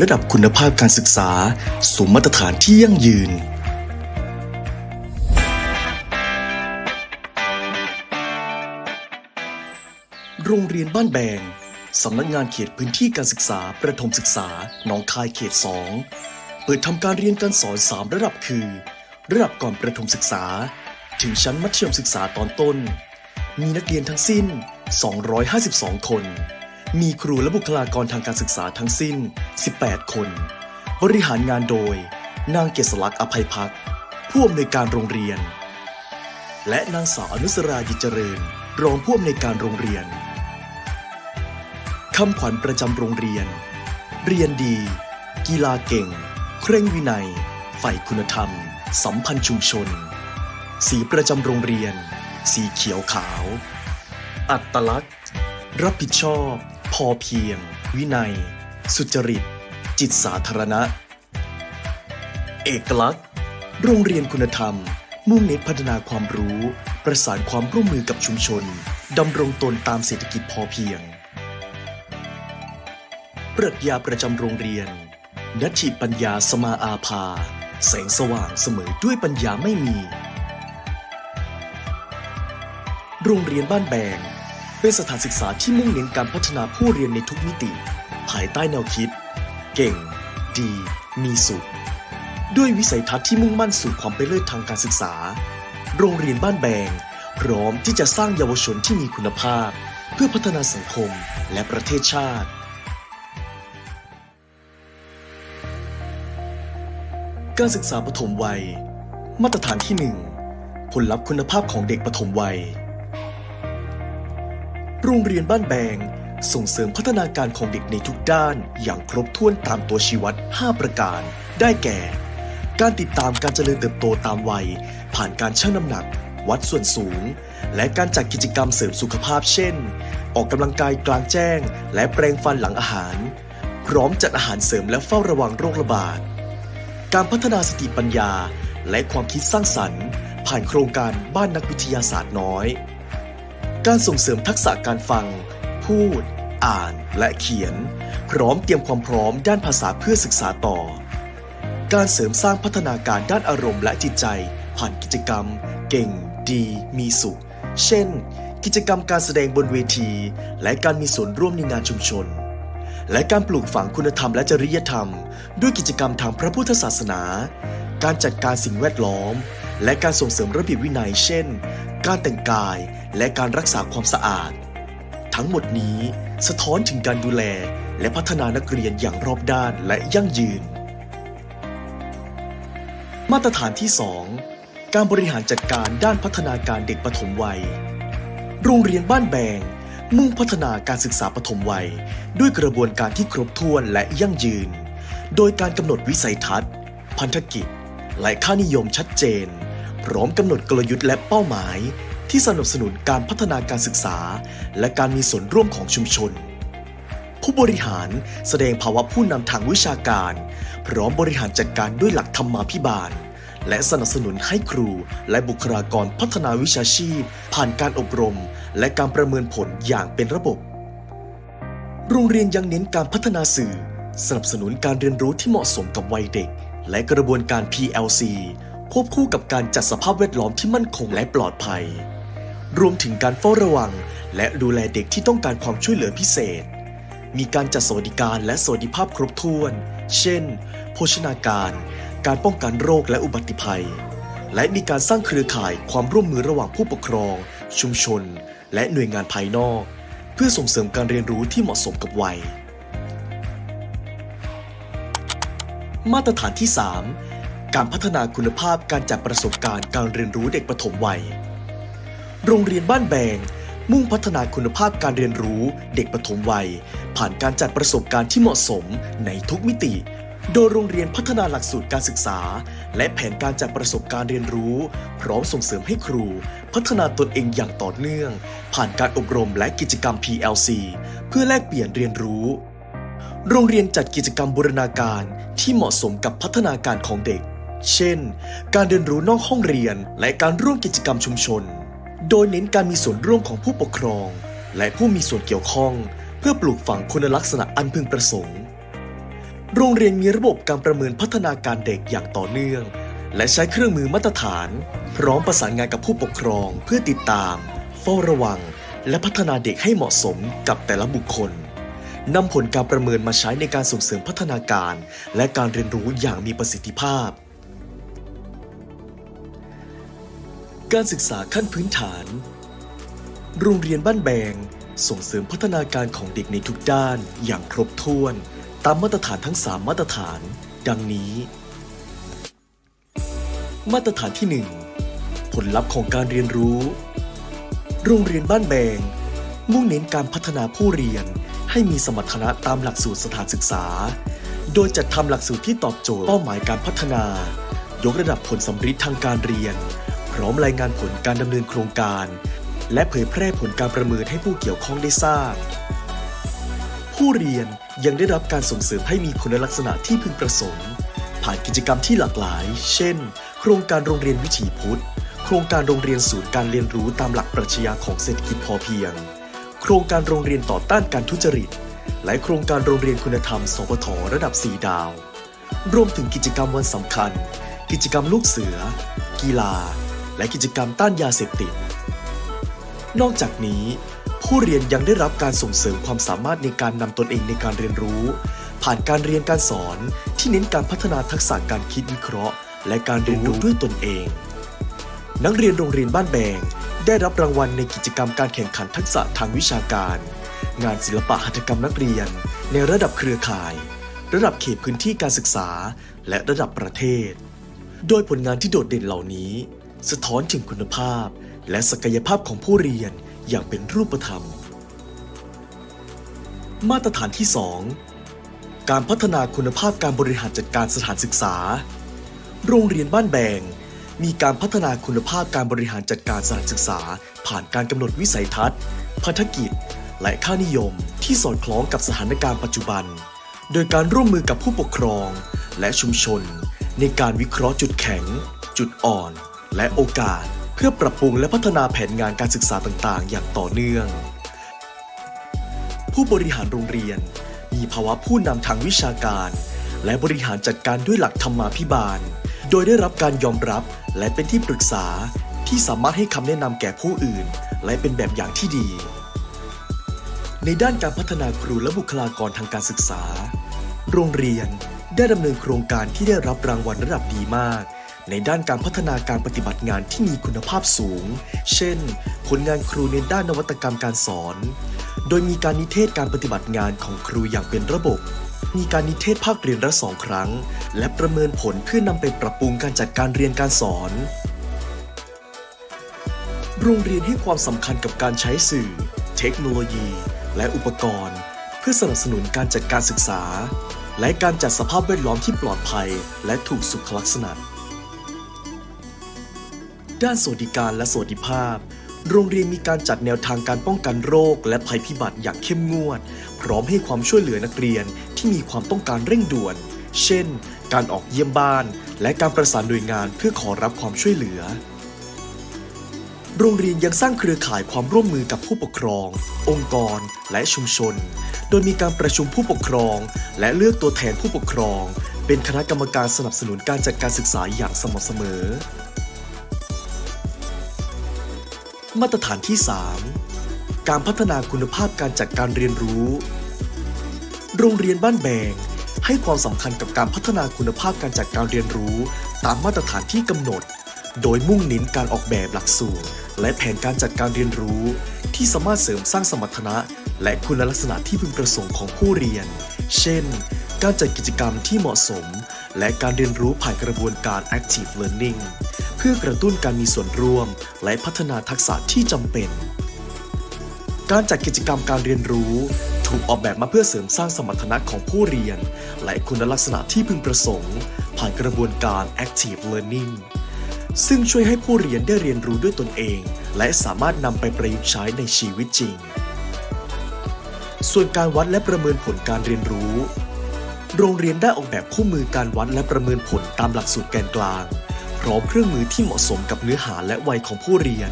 ระดับคุณภาพการศึกษาสู่มาตรฐานที่ยั่งยืน โรงเรียนบ้านแบงสำนักงานเขตพื้นที่การศึกษาประถมศึกษาหนองคายเขต 2 เปิดทำการเรียนการสอน 3 ระดับคือ ระดับก่อนประถมศึกษา ถึงชั้นมัธยมศึกษาตอนต้น มีนักเรียนทั้งสิ้น 252 คน มีครูและบุคลากรทางการศึกษาทั้งสิ้น 18 คน บริหารงานโดย นางเกษลักษ์อภัยพักผู้อำนวยการโรงเรียน และนางสาวอนุสรายิจเจริญ รองผู้อำนวยการโรงเรียนคำขวัญประจำโรงเรียน เรียนดี กีฬาเก่ง เคร่งวินัย ใฝ่คุณธรรม สัมพันธ์ชุมชน สีประจำโรงเรียน สีเขียวขาว อัตลักษณ์ รับผิดชอบ อเพียง วินัย สุจริต จิตสาธารณะ เอกลักษณ์ โรงเรียนคุณธรรม มุ่งเน้นพัฒนาความรู้ ประสานความร่วมมือกับชุมชนดำรงตนตามเศรษฐกิจพอเพียง ปรัชญาประจำโรงเรียน นัตถิปัญญาสมาอาภา แสงสว่างเสมอด้วยปัญญาไม่มี โรงเรียนบ้านแบง เป็นสถานศึกษาที่มุ่งเน้นการพัฒนาผู้เรียนในทุกมิติ ภายใต้แนวคิด เก่ง ดี มีสุข ด้วยวิสัยทัศน์ที่มุ่งมั่นสู่ความเป็นเลิศทางการศึกษา โรงเรียนบ้านแบง พร้อมที่จะสร้างเยาวชนที่มีคุณภาพ เพื่อพัฒนาสังคมและประเทศชาติการศึกษาปฐมวัย มาตรฐานที่ 1 ผลลัพธ์คุณภาพของเด็กปฐมวัย โรงเรียนบ้านแบง ส่งเสริมพัฒนาการของเด็กในทุกด้านอย่างครบถ้วนตามตัวชี้วัด 5 ประการ ได้แก่ การติดตามการเจริญเติบโตตามวัย ผ่านการชั่งน้ำหนัก วัดส่วนสูง และการจัดกิจกรรมเสริมสุขภาพเช่น ออกกำลังกายกลางแจ้ง และแปรงฟันหลังอาหาร พร้อมจัดอาหารเสริมและเฝ้าระวังโรคระบาด การพัฒนาสติปัญญา และความคิดสร้างสรรค์ ผ่านโครงการบ้านนักวิทยาศาสตร์น้อย การส่งเสริมทักษะการฟัง พูด อ่านและเขียน พร้อมเตรียมความพร้อมด้านภาษาเพื่อศึกษาต่อ การเสริมสร้างพัฒนาการด้านอารมณ์และจิตใจ ผ่านกิจกรรม เก่ง ดี มีสุข เช่น กิจกรรมการแสดงบนเวที และการมีส่วนร่วมในงานชุมชน และการปลูกฝังคุณธรรมและจริยธรรม ด้วยกิจกรรมทางพระพุทธศาสนา การจัดการสิ่งแวดล้อม และการส่งเสริมระเบียบวินัย เช่น การแต่งกาย และการรักษาความสะอาด ทั้งหมดนี้สะท้อนถึงการดูแลและพัฒนานักเรียนอย่างรอบด้านและยั่งยืน มาตรฐานที่ 2 การบริหารจัดการด้านพัฒนาการเด็กปฐมวัย โรงเรียนบ้านแบง มุ่งพัฒนาการศึกษาปฐมวัย ด้วยกระบวนการที่ครบถ้วนและยั่งยืน โดยการกำหนดวิสัยทัศน์ พันธกิจ และค่านิยมชัดเจน พร้อมกำหนดกลยุทธ์และเป้าหมาย ที่สนับสนุนการพัฒนาการศึกษา และการมีส่วนร่วมของชุมชน ผู้บริหารแสดงภาวะผู้นำทางวิชาการ พร้อมบริหารจัดการด้วยหลักธรรมาภิบาล และสนับสนุนให้ครูและบุคลากรพัฒนาวิชาชีพ ผ่านการอบรม และการประเมินผลอย่างเป็นระบบ โรงเรียนยังเน้นการพัฒนาสื่อ สนับสนุนการเรียนรู้ที่เหมาะสมกับวัยเด็ก และกระบวนการ PLC ควบคู่กับการจัดสภาพแวดล้อมที่มั่นคงและปลอดภัย รวมถึงการเฝ้าระวัง และดูแลเด็กที่ต้องการความช่วยเหลือพิเศษ มีการจัดสวัสดิการและสวัสดิภาพครบถ้วน เช่น โภชนาการ การป้องกันโรคและอุบัติภัย และมีการสร้างเครือข่ายความร่วมมือระหว่างผู้ปกครอง ชุมชน และหน่วยงานภายนอก เพื่อส่งเสริมการเรียนรู้ที่เหมาะสมกับวัย มาตรฐานที่ 3 การพัฒนาคุณภาพการจัดประสบการณ์การเรียนรู้เด็กปฐมวัย โรงเรียนบ้านแบง มุ่งพัฒนาคุณภาพการเรียนรู้เด็กปฐมวัย ผ่านการจัดประสบการณ์ที่เหมาะสมในทุกมิติ โดยโรงเรียนพัฒนาหลักสูตรการศึกษา และแผนการจัดประสบการณ์เรียนรู้ พร้อมส่งเสริมให้ครู พัฒนาตนเองอย่างต่อเนื่อง ผ่านการอบรมและกิจกรรม PLC เพื่อแลกเปลี่ยนเรียนรู้โรงเรียนจัดกิจกรรมบูรณาการที่เหมาะสมกับพัฒนาการของเด็ก เช่น การเรียนรู้นอกห้องเรียนและการร่วมกิจกรรมชุมชน โดยเน้นการมีส่วนร่วมของผู้ปกครอง และผู้มีส่วนเกี่ยวข้อง เพื่อปลูกฝังคุณลักษณะอันพึงประสงค์ โรงเรียนมีระบบการประเมินพัฒนาการเด็กอย่างต่อเนื่อง และใช้เครื่องมือมาตรฐาน พร้อมประสานงานกับผู้ปกครองเพื่อติดตาม เฝ้าระวัง และพัฒนาเด็กให้เหมาะสมกับแต่ละบุคคลนำผลการประเมินมาใช้ในการส่งเสริมพัฒนาการ และการเรียนรู้อย่างมีประสิทธิภาพ การศึกษาขั้นพื้นฐาน โรงเรียนบ้านแบง ส่งเสริมพัฒนาการของเด็กในทุกด้านอย่างครบถ้วน ตามมาตรฐานทั้ง 3 มาตรฐาน ดังนี้ มาตรฐานที่ 1 ผลลัพธ์ของการเรียนรู้ โรงเรียนบ้านแบง มุ่งเน้นการพัฒนาผู้เรียนให้มีสมรรถนะตามหลักสูตรสถานศึกษา โดยจัดทำหลักสูตรที่ตอบโจทย์เป้าหมายการพัฒนา ยกระดับผลสำฤทธิ์ทางการเรียน ร้อมรายงานผลการดำเนินโครงการ และเผยแพร่ผลการประเมินให้ผู้เกี่ยวข้องได้ทราบ ผู้เรียนยังได้รับการส่งเสริมให้มีคุณลักษณะที่พึงประสงค์ ผ่านกิจกรรมที่หลากหลาย เช่น โครงการโรงเรียนวิถีพุทธ โครงการโรงเรียนศูนย์การเรียนรู้ตามหลักปรัชญาของเศรษฐกิจพอเพียง โครงการโรงเรียนต่อต้านการทุจริต และโครงการโรงเรียนคุณธรรมสปทระดับ 4 ดาว รวมถึงกิจกรรมวันสำคัญ กิจกรรมลูกเสือ กีฬา และกิจกรรมต้านยาเสพติด นอกจากนี้ ผู้เรียนยังได้รับการส่งเสริมความสามารถในการนำตนเองในการเรียนรู้ ผ่านการเรียนการสอนที่เน้นการพัฒนาทักษะการคิดวิเคราะห์ และการเรียนรู้ด้วยตนเอง นักเรียนโรงเรียนบ้านแบงได้รับรางวัลในกิจกรรมการแข่งขันทักษะทางวิชาการ งานศิลปะหัตถกรรมนักเรียน ในระดับเครือข่าย ระดับเขตพื้นที่การศึกษา และระดับประเทศ โดยผลงานที่โดดเด่นเหล่านี้ สะท้อนถึงคุณภาพ และศักยภาพของผู้เรียนอย่างเป็นรูปธรรม มาตรฐานที่ 2 การพัฒนาคุณภาพการบริหารจัดการสถานศึกษา โรงเรียนบ้านแบงมีการพัฒนาคุณภาพการบริหารจัดการสถานศึกษา ผ่านการกำหนดวิสัยทัศน์ พันธกิจ และค่านิยมที่สอดคล้องกับสถานการณ์ปัจจุบัน โดยการร่วมมือกับผู้ปกครอง และชุมชน ในการวิเคราะห์จุดแข็ง จุดอ่อน และโอกาสเพื่อปรับปรุงและพัฒนาแผนงานการศึกษาต่างๆ อย่างต่อเนื่อง ผู้บริหารโรงเรียน มีภาวะผู้นำทางวิชาการ และบริหารจัดการด้วยหลักธรรมาภิบาล โดยได้รับการยอมรับและเป็นที่ปรึกษาที่สามารถให้คำแนะนำแก่ผู้อื่น และเป็นแบบอย่างที่ดี ในด้านการพัฒนาครูและบุคลากรทางการศึกษา โรงเรียนได้ดำเนินโครงการที่ได้รับรางวัลระดับดีมาก ในด้านการพัฒนาการปฏิบัติงานที่มีคุณภาพสูง เช่น ผลงานครูในด้านนวัตกรรมการสอน โดยมีการนิเทศการปฏิบัติงานของครูอย่างเป็นระบบ มีการนิเทศภาคเรียนละสองครั้ง และประเมินผลเพื่อนำไปปรับปรุงการจัดการเรียนการสอน โรงเรียนให้ความสำคัญกับการใช้สื่อ เทคโนโลยี และอุปกรณ์ เพื่อสนับสนุนการจัดการศึกษา และการจัดสภาพแวดล้อมที่ปลอดภัย และถูกสุขลักษณะ ด้านสวัสดิการและสวัสดิภาพ โรงเรียนมีการจัดแนวทางการป้องกันโรค และภัยพิบัติอย่างเข้มงวด พร้อมให้ความช่วยเหลือนักเรียนที่มีความต้องการเร่งด่วน เช่น การออกเยี่ยมบ้าน และการประสานหน่วยงานเพื่อขอรับความช่วยเหลือ โรงเรียนยังสร้างเครือข่ายความร่วมมือกับผู้ปกครอง องค์กร และชุมชน โดยมีการประชุมผู้ปกครอง และเลือกตัวแทนผู้ปกครอง เป็นคณะกรรมการสนับสนุนการจัดการศึกษาอย่างสม่ำเสมอ มาตรฐานที่ 3 การพัฒนาคุณภาพการจัดการเรียนรู้ โรงเรียนบ้านแบงให้ความสำคัญกับการพัฒนาคุณภาพการจัดการเรียนรู้ ตามมาตรฐานที่กำหนด โดยมุ่งเน้นการออกแบบหลักสูตร และแผนการจัดการเรียนรู้ ที่สามารถเสริมสร้างสมรรถนะ และคุณลักษณะที่พึงประสงค์ของผู้เรียน เช่น การจัดกิจกรรมที่เหมาะสม และการเรียนรู้ผ่านกระบวนการ active learning เพื่อกระตุ้นการมีส่วนร่วม และพัฒนาทักษะที่จำเป็น การจัดกิจกรรมการเรียนรู้ ถูกออกแบบมาเพื่อเสริมสร้างสมรรถนะของผู้เรียน และคุณลักษณะที่พึงประสงค์ ผ่านกระบวนการ active learning ซึ่งช่วยให้ผู้เรียนได้เรียนรู้ด้วยตนเอง และสามารถนำไปประยุกต์ใช้ในชีวิตจริง ส่วนการวัดและประเมินผลการเรียนรู้ โรงเรียนได้ออกแบบคู่มือการวัดและประเมินผลตามหลักสูตรแกนกลาง พร้อมเครื่องมือที่เหมาะสมกับเนื้อหาและวัยของผู้เรียน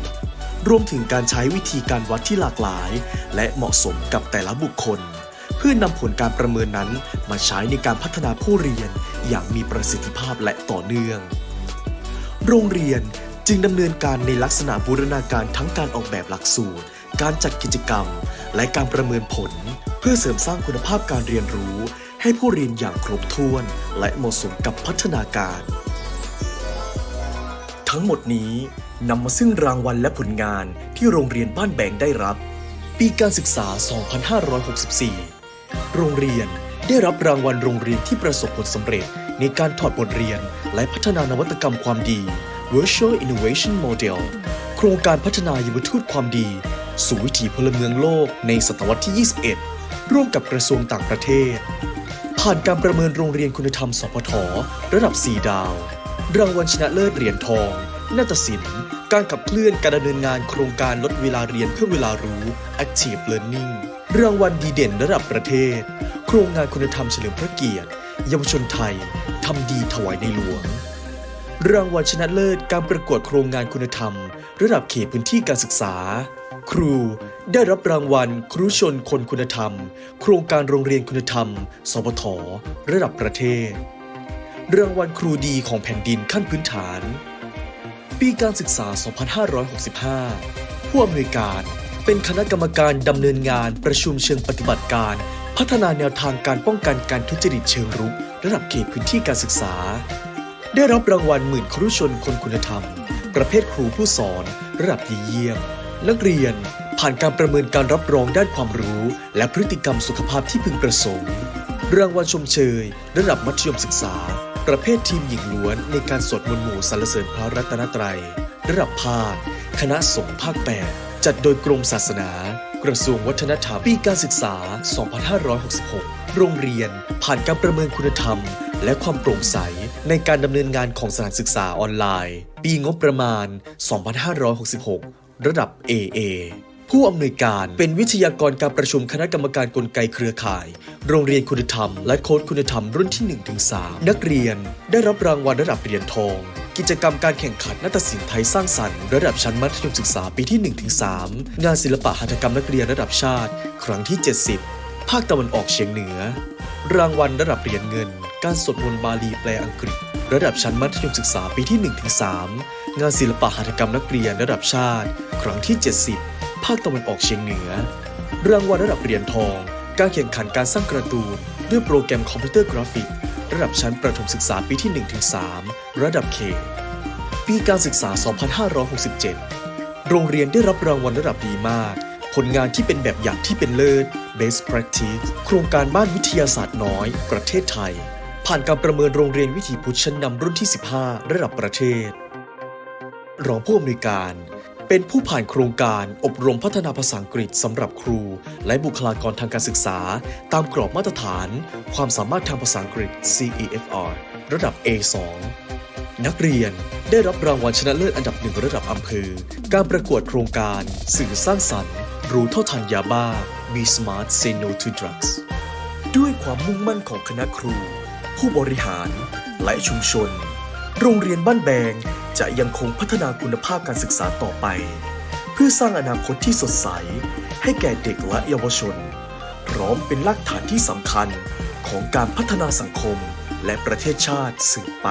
รวมถึงการใช้วิธีการวัดที่หลากหลาย และเหมาะสมกับแต่ละบุคคล เพื่อนำผลการประเมินนั้นมาใช้ในการพัฒนาผู้เรียนอย่างมีประสิทธิภาพและต่อเนื่อง โรงเรียนจึงดำเนินการในลักษณะบูรณาการทั้งการออกแบบหลักสูตร การจัดกิจกรรม และการประเมินผล เพื่อเสริมสร้างคุณภาพการเรียนรู้ ให้ผู้เรียนอย่างครบถ้วน และเหมาะสมกับพัฒนาการ ทั้งหมดนี้นำมาซึ่งรางวัลและผลงานที่โรงเรียนบ้านแบงได้รับ ปีการศึกษา 2564 โรงเรียนได้รับรางวัลโรงเรียนที่ประสบผลสำเร็จในการถอดบทเรียนและพัฒนานวัตกรรมความดี Virtual Innovation Model โครงการพัฒนายมทูตความดี สู่วิถีพลเมืองโลกในศตวรรษที่ 21 ร่วมกับกระทรวงต่างประเทศ ผ่านการประเมินโรงเรียนคุณธรรมสพทระดับ 4 ดาว รางวัลชนะเลิศเหรียญทองนาฏศิลป์ การขับเคลื่อนการดำเนินงานโครงการลดเวลาเรียนเพื่อเวลารู้ Active Learning รางวัลดีเด่นระดับประเทศ โครงงานคุณธรรมเฉลิมพระเกียรติ เยาวชนไทย ทำดีถวายในหลวง รางวัลชนะเลิศการประกวดโครงงานคุณธรรม ระดับเขตพื้นที่การศึกษา ครูได้รับรางวัลครูชนคนคุณธรรม โครงการโรงเรียนคุณธรรม สพทระดับประเทศ รางวัลครูดีของแผ่นดินขั้นพื้นฐาน ปีการศึกษา 2565 ผู้อำนวยการเป็นคณะกรรมการดำเนินงานประชุมเชิงปฏิบัติการ พัฒนาแนวทางการป้องกันการทุจริตเชิงรุก ระดับเขตพื้นที่การศึกษา ได้รับรางวัลหมื่นครุชนคนคุณธรรม ประเภทครูผู้สอน ระดับดีเยี่ยม นักเรียน ผ่านการประเมินการรับรองด้านความรู้ และพฤติกรรมสุขภาพที่พึงประสงค์รางวัลชมเชย ระดับมัธยมศึกษา ประเภททีมหญิงล้วนในการสวดมนต์หมู่สรรเสริญพระรัตนตรัย ระดับภาค คณะสงฆ์ภาค 8 จัดโดยกรมศาสนา กระทรวงวัฒนธรรมปีการศึกษา 2566 โรงเรียน ผ่านการประเมินคุณธรรม และความโปร่งใสในการดำเนินงานของสถานศึกษาออนไลน์ ปีงบประมาณ 2566 ระดับ AA ผู้อำนวยการเป็นวิทยากรการประชุมคณะกรรมการกลไกเครือข่าย โรงเรียนคุณธรรม และโค้ดคุณธรรมรุ่นที่ 1-3 นักเรียน ได้รับรางวัลระดับเหรียญทอง กิจกรรมการแข่งขันนาฏศิลป์ไทยสร้างสรรค์ระดับชั้นมัธยมศึกษาปีที่ 1-3 งานศิลปะหัตถกรรมนักเรียนระดับชาติ ครั้งที่ 70 ภาคตะวันออกเฉียงเหนือ รางวัลระดับเหรียญเงิน การสวดมนต์บาลีแปลอังกฤษ ระดับชั้นมัธยมศึกษาปีที่ 1-3 งานศิลปะหัตถกรรมนักเรียนระดับชาติ ครั้งที่ 70 ภาคตะวันออกเฉียงเหนือ รางวัลระดับเหรียญทอง การแข่งขันการสร้างการ์ตูน ด้วยโปรแกรมคอมพิวเตอร์กราฟิก ระดับชั้นประถมศึกษาปีที่ 1-3 ระดับเขตปีการศึกษา 2567 โรงเรียนได้รับรางวัลระดับดีมาก ผลงานที่เป็นแบบอย่างที่เป็นเลิศ Best Practice โครงการบ้านวิทยาศาสตร์น้อย ประเทศไทย ผ่านการประเมินโรงเรียนวิถีพุทธชั้นนำรุ่นที่ 15 ระดับประเทศ รองผู้อำนวยการ เป็นผู้ผ่านโครงการอบรมพัฒนาภาษาอังกฤษสำหรับครู และบุคลากรทางการศึกษา ตามกรอบมาตรฐาน ความสามารถทางภาษาอังกฤษ CEFR ระดับ A2 นักเรียนได้รับรางวัลชนะเลิศอันดับหนึ่งระดับอำเภอ การประกวดโครงการ สื่อสร้างสรรค์ รู้เท่าทันยาบ้า Be Smart Say No to Drugs ด้วยความมุ่งมั่นของคณะครู ผู้บริหาร และชุมชน โรงเรียนบ้านแบงจะยังคงพัฒนาคุณภาพการศึกษาต่อไป เพื่อสร้างอนาคตที่สดใส ให้แก่เด็กและเยาวชน พร้อมเป็นรากฐานที่สำคัญของการพัฒนาสังคมและประเทศชาติสืบไป